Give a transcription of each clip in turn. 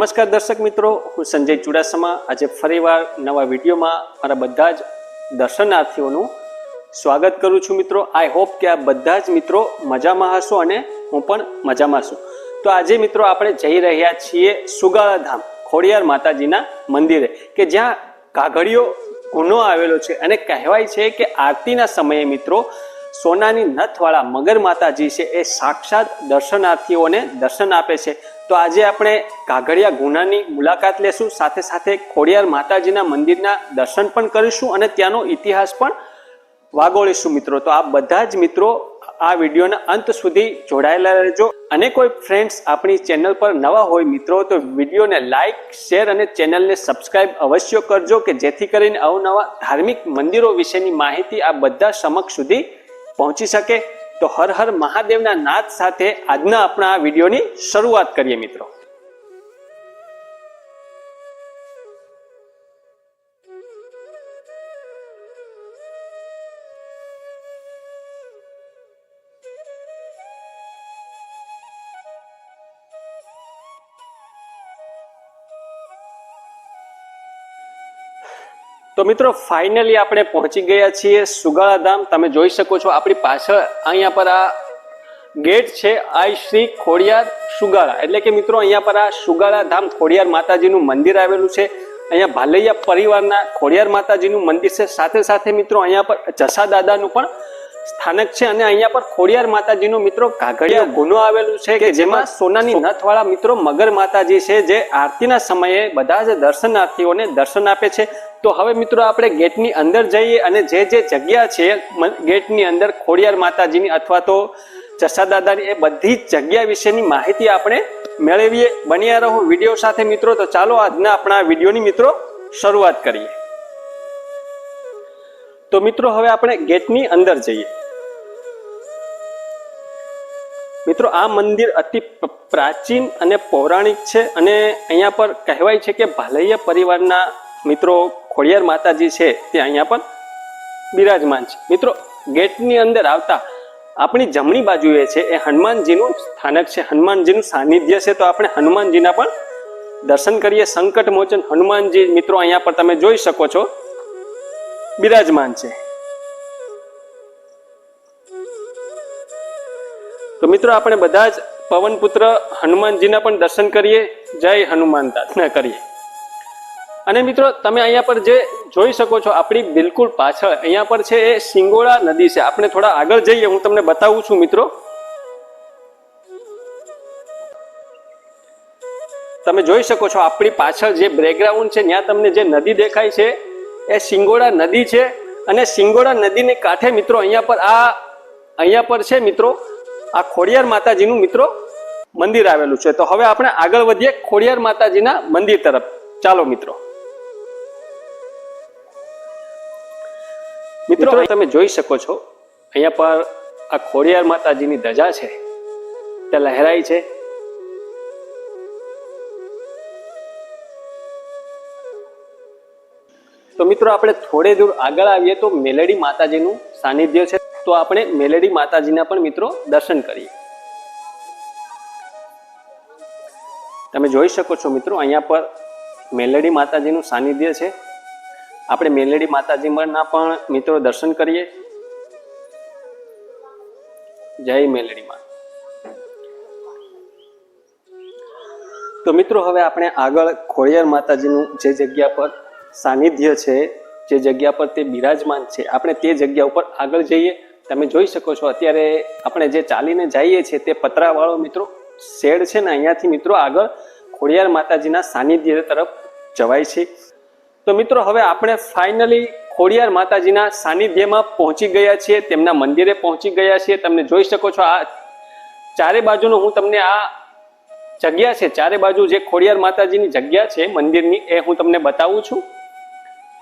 નમસ્કાર દર્શક મિત્રો, હું સંજય ચુડાસમા. આજે ફરીવાર નવા વિડીયોમાં મારા બધા જ દર્શનાર્થીઓનું સ્વાગત કરું છું મિત્રો. આઈ હોપ કે આ બધા જ મિત્રો મજામાં હશો અને હું પણ મજામાં છું. તો આજે મિત્રો આપણે જઈ રહ્યા છીએ સુગાળા ધામ ખોડિયાર માતાજીના મંદિરે, કે જ્યાં કાગળિયો ગુનો આવેલો છે. અને કહેવાય છે કે આરતીના સમયે મિત્રો, સોનાની નથવાળા મગર માતાજી છે એ સાક્ષાત દર્શનાર્થીઓને દર્શન આપે છે. તો આજે આપણે કાગળિયા ગુનાની મુલાકાત લેશું. સાથે સાથે ખોડિયાર માતાજીના મંદિરના દર્શન પણ કરીશું અને ત્યાંનો ઇતિહાસ પણ વાગોળીશું મિત્રો. તો આ બધા જ મિત્રો આ વિડીયોના અંત સુધી જોડાયેલા રહેજો. અને કોઈ ફ્રેન્ડ્સ આપણી ચેનલ પર નવા હોય મિત્રો, તો વિડીયોને લાઈક શેર અને ચેનલને સબસ્ક્રાઇબ અવશ્ય કરજો કે જેથી કરીને અવનવા ધાર્મિક મંદિરો વિશેની માહિતી આ બધા સમક્ષ સુધી પહોંચી શકે. તો હર હર મહાદેવના નાદ સાથે આજના આપણા આ વિડીયોની શરૂઆત કરીએ મિત્રો. તો મિત્રો ફાઇનલી આપણે પહોંચી ગયા છીએ સુગાળા ધામ. તમે જોઈ શકો છો આપણી પાછળ અહીંયા પર આ ગેટ છે, આઈ શ્રી ખોડિયાર સુગાળા. એટલે કે મિત્રો, અહીંયા પર આ સુગાળા ધામ ખોડિયાર માતાજીનું મંદિર આવેલું છે. અહીંયા ભાલૈયા પરિવારના ખોડિયાર માતાજીનું મંદિર છે. સાથે સાથે મિત્રો, અહીંયા પર જસા દાદાનું પણ સ્થાનક છે અને અહીંયા પર ખોડિયાર માતાજીનો મિત્રો કાગળિયા ગુનો આવેલું છે કે જેમાં સોનાની નથવાળા મિત્રો મગર માતાજી છે જે આરતીના સમયે બધા જ દર્શનાર્થીઓને દર્શન આપે છે. તો હવે મિત્રો આપણે ગેટની અંદર જઈએ અને જે જે જગ્યા છે ગેટની અંદર ખોડિયાર માતાજીની અથવા તો જસા દાદાની એ બધી જગ્યા વિશેની માહિતી આપણે મેળવીએ. બન્યા રહો વીડિયો સાથે મિત્રો. તો ચાલો આજના આપણા વિડીયોની મિત્રો શરૂઆત કરીએ. તો મિત્રો, હવે આપણે ગેટની અંદર જઈએ. મિત્રો, આ મંદિર અતિ પ્રાચીન અને પૌરાણિક છે અને અહીંયા પર કહેવાય છે કે ભાલૈયા પરિવારના મિત્રો ખોડિયાર માતાજી છે તે અહીંયા પર બિરાજમાન છે. મિત્રો, ગેટની અંદર આવતા આપણી જમણી બાજુએ છે, એ હનુમાનજીનું સ્થાનક છે. હનુમાનજીનું સાનિધ્ય છે, તો આપણે હનુમાનજીના પણ દર્શન કરીએ. સંકટ મોચન હનુમાનજી મિત્રો, અહીંયા પર તમે જોઈ શકો છો. બિરાજમાન છે. તો મિત્રો, આપણે બધા જ પવનપુત્ર હનુમાનજીના પણ દર્શન કરીએ. જય હનુમાન પ્રાર્થના કરીએ. અને મિત્રો, તમે અહીંયા પર જે જોઈ શકો છો, આપણી બિલકુલ પાછળ, અહીંયા પર છે એ સિંગોળા નદી છે. આપણે થોડા આગળ જઈએ, હું તમને બતાવું છું મિત્રો. તમે જોઈ શકો છો, આપણી પાછળ જે બ્રેકગ્રાઉન્ડ છે, ત્યાં તમને જે નદી દેખાય છે એ સિંગોડા નદી છે અને સિંગોડા નદીને કાંઠે મિત્રો અહીંયા પર આ અહીંયા પર છે મિત્રો આ ખોડિયાર માતાજીનું મિત્રો મંદિર આવેલું છે. તો હવે આપણે આગળ વધીએ ખોડિયાર માતાજીના મંદિર તરફ. ચાલો મિત્રો. મિત્રો તમે જોઈ શકો છો અહીંયા પર આ ખોડિયાર માતાજીની ધજા છે. તે લહેરાઈ છે. તો મિત્રો આપણે થોડે દૂર આગળ આવીએ તો મેલેડી માતાજીનું સાનિધ્ય છે. તો આપણે મેલેડી માતાજીના પણ મિત્રો દર્શન કરીએ. તમે જોઈ શકો છો મિત્રો અહીંયા પર મેલેડી માતાજીનું સાનિધ્ય છે. આપણે મેલેડી માતાજીના પણ મિત્રો દર્શન કરીએ. જય મેલેડી માં. તો મિત્રો હવે આપણે આગળ ખોડિયાર માતાજીનું જે જગ્યા પર સાનિધ્ય છે, જે જગ્યા પર તે બિરાજમાન છે. આપણે તે જગ્યા ઉપર આગળ જઈએ. તમે જોઈ શકો છો, અત્યારે આપણે જે ચાલીને જઈએ છીએ તે પતરાવાળો મિત્રો શેડ છે ને, અહીંયાથી મિત્રો આગળ ખોડિયાર માતાજીના સાનિધ્ય તરફ જવાય છે. તો મિત્રો, હવે આપણે ફાઇનલી ખોડિયાર માતાજીના સાનિધ્યમાં પહોંચી ગયા છીએ, તેમના મંદિરે પહોંચી ગયા છીએ. તમે જોઈ શકો છો, આ ચારે બાજુનું હું તમને આ જગ્યા છે, ચારે બાજુ જે ખોડિયાર માતાજીની જગ્યા છે મંદિરની, એ હું તમને બતાવું છું.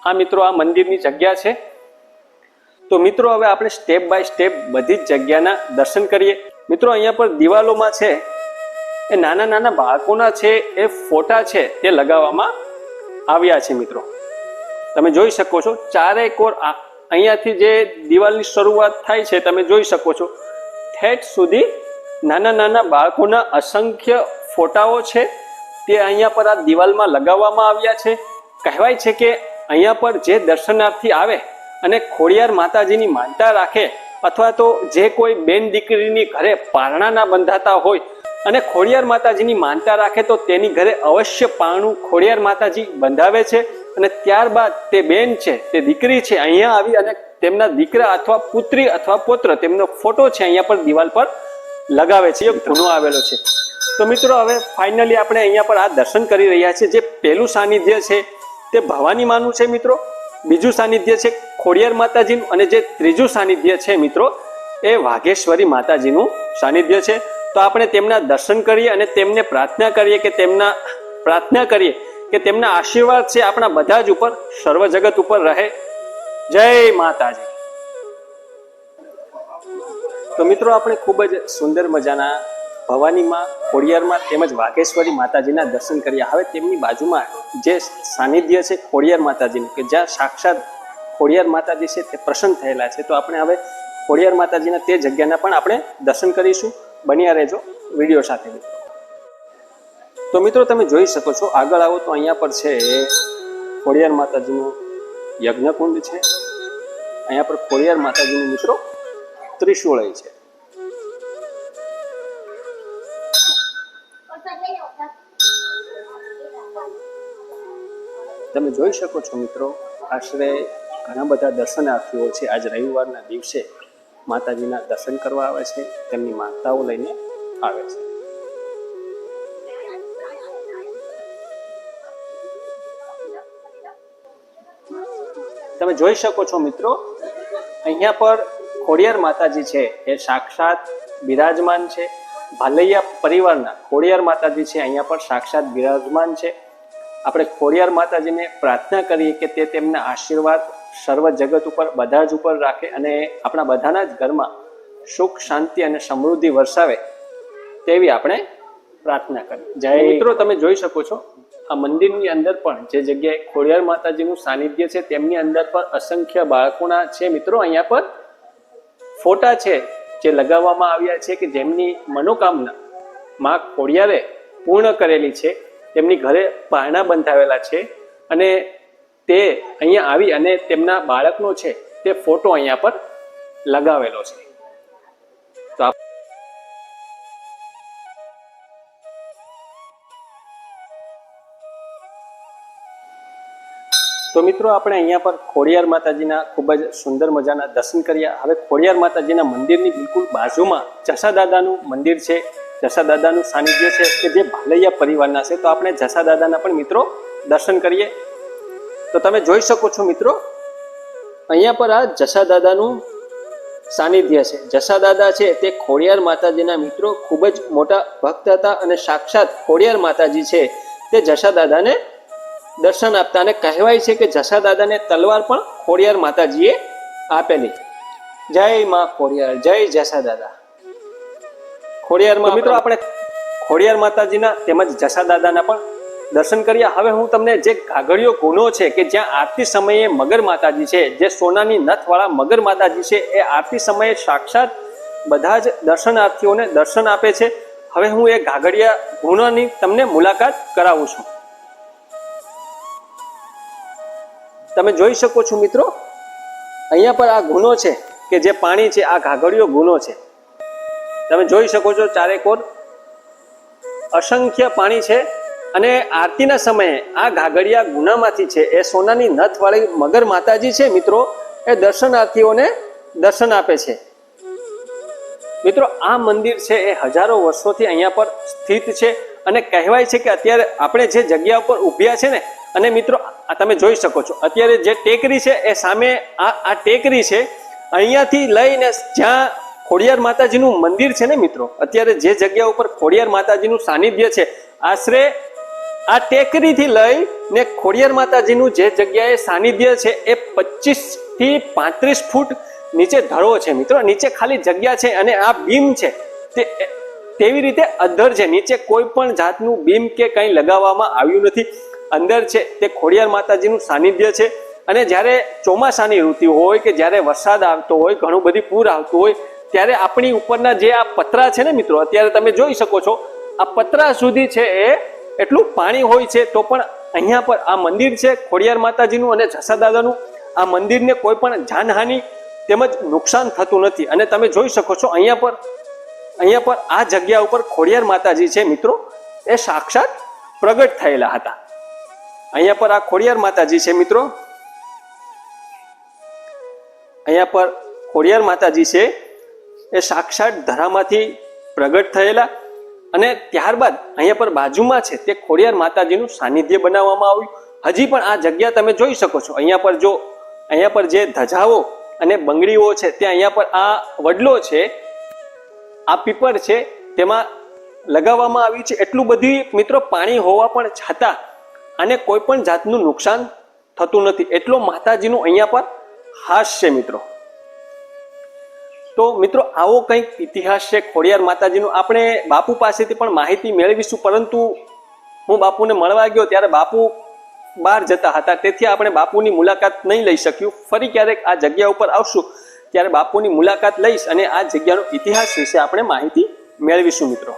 આ મિત્રો, આ મંદિરની જગ્યા છે. તો મિત્રો, હવે આપણે સ્ટેપ બાય સ્ટેપ બધી જ જગ્યાના દર્શન કરીએ. મિત્રો, અહીંયા પર દિવાલોમાં છે, એ નાના નાના બાળકોના છે, એ ફોટા છે, તે લગાવવામાં આવ્યા છે મિત્રો. તમે જોઈ શકો છો, ચારે કોર અહીંયાથી જે દિવાલની શરૂઆત થાય છે, તમે જોઈ શકો છો. ઠેઠ સુધી નાના નાના બાળકોના અસંખ્ય ફોટાઓ છે, તે અહીંયા પર આ દિવાલમાં લગાવવામાં આવ્યા છે. કહેવાય છે કે અહીંયા પર જે દર્શનાર્થી આવે અને ખોડિયાર માતાજીની માનતા રાખે અથવા તો જે કોઈ બેન દીકરીની ઘરે પારણાના બંધાતા હોય અને ખોડિયાર માતાજીની માનતા રાખે તો તેની ઘરે અવશ્ય પારણું ખોડિયાર માતાજી બંધાવે છે અને ત્યારબાદ તે બેન છે, તે દીકરી છે, અહીંયા આવી અને તેમના દીકરા અથવા પુત્રી અથવા પુત્ર તેમનો ફોટો છે અહીંયા પર દિવાલ પર લગાવે છે એક ગુનો આવેલો છે. તો મિત્રો, હવે ફાઇનલી આપણે અહીંયા પર આ દર્શન કરી રહ્યા છીએ. જે પહેલું સાનિધ્ય છે તે ભવાની માનું છે મિત્રો. બીજું સાનિધ્ય છે ખોડિયાર માતાજીનું અને જે ત્રીજું સાનિધ્ય છે મિત્રો, એ વાઘેશ્વરી માતાજીનું સાનિધ્ય છે. તો આપણે તેમના દર્શન કરીએ અને તેમને પ્રાર્થના કરીએ કે તેમના, પ્રાર્થના કરીએ કે તેમના આશીર્વાદ છે આપણા બધા જ ઉપર, સર્વ જગત ઉપર રહે. જય માતાજી. તો મિત્રો, આપણે ખૂબ જ સુંદર મજાના ભવાનીમાં, ખોડિયારમાં તેમજ વાઘેશ્વરી માતાજીના દર્શન કર્યા. હવે તેમની બાજુમાં જે સાનિધ્ય છે ખોડિયાર માતાજીનું, કે જ્યાં સાક્ષાત ખોડિયાર માતાજી છે તે પ્રસન્ન થયેલા છે. તો આપણે હવે ખોડિયાર માતાજીના તે જગ્યાના પણ આપણે દર્શન કરીશું. બન્યા રહેજો વીડિયો સાથે. તો મિત્રો તમે જોઈ શકો છો, આગળ આવો તો અહીંયા પર છે ખોડિયાર માતાજીનું યજ્ઞકુંડ છે. અહીંયા પર ખોડિયાર માતાજીનું મિત્રો ત્રિશુળય છે. તમે જોઈ શકો છો મિત્રો, આશરે ઘણા બધા દર્શનાર્થીઓ છે આજ રવિવારના દિવસે માતાજીના દર્શન કરવા આવે છે, તેમની માતાઓ લઈને આવે છે. તમે જોઈ શકો છો મિત્રો, અહીંયા પર ખોડિયાર માતાજી છે, એ સાક્ષાત બિરાજમાન છે. ભાલૈયા પરિવારના ખોડિયાર માતાજી છે, અહીંયા પર સાક્ષાત બિરાજમાન છે. આપણે ખોડિયાર માતાજીને પ્રાર્થના કરીએ કે તે તેમના આશીર્વાદ સર્વ જગત ઉપર બધા જ ઉપર રાખે અને આપણા બધાના જ ઘરમાં સુખ શાંતિ અને સમૃદ્ધિ વરસાવે તેવી આપણે પ્રાર્થના કરીએ. જય મિત્રો તમે જોઈ શકો છો આ મંદિરની અંદર પણ જે જગ્યાએ ખોડિયાર માતાજીનું સાનિધ્ય છે તેમની અંદર પણ અસંખ્ય બાળકોના છે. મિત્રો અહીંયા પર ફોટા છે જે લગાવવામાં આવ્યા છે કે જેમની મનોકામના માં ખોડિયારે પૂર્ણ કરેલી છે. તેમની ઘરે પારણા બંધાવેલા છે અને તે અહીંયા આવી અને તેમના બાળકનો છે તે ફોટો અહીંયા પર લગાવેલો છે. તો મિત્રો આપણે અહીંયા પર ખોડિયાર માતાજીના ખૂબ જ સુંદર મજાના દર્શન કર્યા. હવે ખોડિયાર માતાજીના મંદિરની બિલકુલ બાજુમાં જસા દાદાનું મંદિર છે. જસા દાદાનું સાનિધ્ય છે કે જે ભાલૈયા પરિવારના છે, તો આપણે જસા દાદાના પણ મિત્રો દર્શન કરીએ. તો તમે જોઈ શકો છો મિત્રો, અહીંયા પર આ જસા દાદાનું સાનિધ્ય છે. જસા દાદા છે તે ખોડિયાર માતાજીના મિત્રો, ખૂબ જ મોટા ભક્ત હતા અને સાક્ષાત ખોડિયાર માતાજી છે તે જસા દાદાને દર્શન આપતા અને કહેવાય છે કે જસા દાદાને તલવાર પણ ખોડિયાર માતાજીએ આપેલી. જય માં ખોડિયાર, જય જસા દાદા ખોડિયારમાં મિત્રો આપણે ખોડિયાર માતાજીના તેમજ જસા દાદાના પણ દર્શન કર્યા. હવે હું તમને જે ઘાઘડીયો ગુનો છે કે જ્યાં આરતી સમયે મગર માતાજી છે જે સોનાની નથવાળા મગર માતાજી છે એ આરતી સમયે સાક્ષાત બધા જ દર્શનાર્થીઓને દર્શન આપે છે. હવે હું એ ઘાઘડિયા ગુનોની તમને મુલાકાત કરાવું છું. તમે જોઈ શકો છો મિત્રો અહીંયા પર આ ગુનો છે કે જે પાણી છે આ ઘાઘડિયો ગુનો છે. તમે જોઈ શકો છો ચારેકોર અસંખ્ય પાણી છે અને આરતીના સમયે આ ઘાઘડિયા ગુનામાંથી છે, એ સોનાની નથવાળી મગર માતાજી છે મિત્રો, એ દર્શનાર્થીઓને દર્શન આપે છે. મિત્રો, આ મંદિર છે એ હજારો વર્ષોથી અહીંયા પર સ્થિત છે અને કહેવાય છે કે અત્યારે આપણે જે જગ્યા ઉપર ઊભ્યા છે ને, અને મિત્રો તમે જોઈ શકો છો, અત્યારે જે ટેકરી છે એ સામે આ આ ટેકરી છે, અહીંયાથી લઈને જ્યાં ખોડિયાર માતાજીનું મંદિર છે ને મિત્રો? અત્યારે જે જગ્યા ઉપર ખોડિયાર માતાજીનું સાનિધ્ય છે, આશરે આ ટેકરીથી લઈને ખોડિયાર માતાજીનું જે જગ્યાએ સાનિધ્ય છે, એ પચીસથી પાંત્રીસ ફૂટ નીચે ધરો છે મિત્રો. નીચે ખાલી જગ્યા છે અને આ બીમ છે. તે તેવી રીતે અધ્ધર છે. નીચે કોઈ પણ જાતનું બીમ કે કંઈ લગાવવામાં આવ્યું નથી. અંદર છે તે ખોડિયાર માતાજીનું સાનિધ્ય છે. અને જ્યારે ચોમાસાની ઋતુ હોય કે જ્યારે વરસાદ આવતો હોય, ઘણું બધી પૂર આવતું હોય ત્યારે આપણી ઉપરના જે આ પતરા છે ને મિત્રો, અત્યારે તમે જોઈ શકો છો, આ પતરા સુધી છે એ એટલું પાણી હોય છે, તો પણ અહીંયા પર આ મંદિર છે, ખોડિયાર માતાજીનું અને જસા દાદાનું. આ મંદિરને કોઈ પણ જાનહાનિ તેમજ નુકસાન થતું નથી. અને તમે જોઈ શકો છો અહીંયા પર અહીંયા પર આ જગ્યા ઉપર ખોડિયાર માતાજી છે મિત્રો, એ સાક્ષાત પ્રગટ થયેલા હતા. અહીંયા પર આ ખોડિયાર માતાજી છે મિત્રો. અહીંયા પર ખોડિયાર માતાજી છે એ સાક્ષાત ધરામાંથી પ્રગટ થયેલા અને ત્યારબાદ અહીંયા પર બાજુમાં છે તે ખોડિયાર માતાજીનું સાનિધ્ય બનાવવામાં આવ્યું. હજી પણ આ જગ્યા તમે જોઈ શકો છો. અહીંયા પર જો, અહીંયા પર જે ધજાઓ અને બંગડીઓ છે તે અહીંયા પર આ વડલો છે, આ પીપર છે તેમાં લગાવવામાં આવ્યું છે. એટલું બધી મિત્રો પાણી હોવા પણ છતાં આને કોઈ પણ જાતનું નુકસાન થતું નથી. એટલો માતાજીનું અહીંયા પર હાશ છે મિત્રો. તો મિત્રો, આવો કંઈક ઇતિહાસ છે ખોડિયાર માતાજીનું આપણે બાપુ પાસેથી પણ માહિતી મેળવીશું. પરંતુ હું બાપુને મળવા ગયો ત્યારે બાપુ બહાર જતા હતા. તેથી આપણે બાપુની મુલાકાત નહીં લઈ શક્યું. ફરી ક્યારેક આ જગ્યા ઉપર આવશું. ત્યારે બાપુની મુલાકાત લઈશ અને આ જગ્યાનો ઇતિહાસ વિશે આપણે માહિતી મેળવીશું મિત્રો.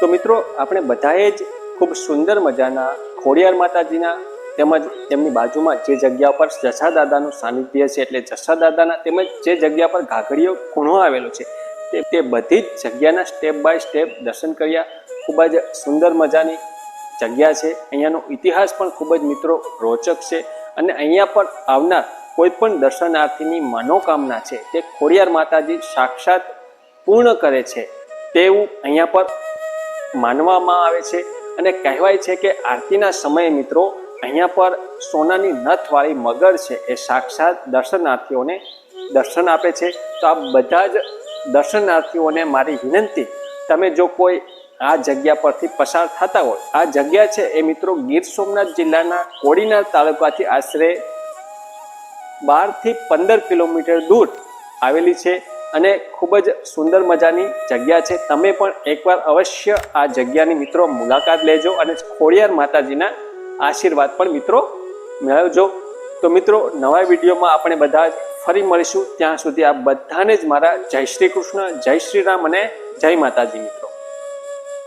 તો મિત્રો, આપણે બધાએ જ ખૂબ સુંદર મજાના ખોડિયાર માતાજીના તેમજ તેમની બાજુમાં જે જગ્યા પર જસા દાદાનું સાનિધ્ય છે એટલે જસા દાદાના તેમજ જે જગ્યા પર ઘાઘડીયો ખૂણો આવેલો છે, તે તે બધી જ જગ્યાના સ્ટેપ બાય સ્ટેપ દર્શન કર્યા. ખૂબ જ સુંદર મજાની જગ્યા છે. અહીંયાનો ઇતિહાસ પણ ખૂબ જ મિત્રો રોચક છે અને અહીંયા પર આવનાર કોઈ પણ દર્શનાર્થીની મનોકામના છે તે ખોડિયાર માતાજી સાક્ષાત પૂર્ણ કરે છે તેવું અહીંયા પર માનવામાં આવે છે અને કહેવાય છે કે આરતીના સમયે મિત્રો અહીંયા પર સોનાની નથવાળી મગર છે, એ સાક્ષાત દર્શનાર્થીઓને દર્શન આપે છે. તો આ બધા જ દર્શનાર્થીઓને મારી વિનંતી, તમે જો કોઈ આ જગ્યા પરથી પસાર થતા હોય, આ જગ્યા છે એ મિત્રો ગીર સોમનાથ જિલ્લાના કોડીનાર તાલુકાથી આશરે બારથી પંદર કિલોમીટર દૂર આવેલી છે અને ખૂબ જ સુંદર મજાની જગ્યા છે. તમે પણ એકવાર અવશ્ય આ જગ્યાની મિત્રો મુલાકાત લેજો અને ખોડિયાર માતાજીના આશીર્વાદ પણ મિત્રો મેળવજો. તો મિત્રો, નવા વિડીયોમાં આપણે બધા જ ફરી મળીશું. ત્યાં સુધી આ બધાને જ મારા જય શ્રી કૃષ્ણ, જય શ્રી રામ અને જય માતાજી મિત્રો.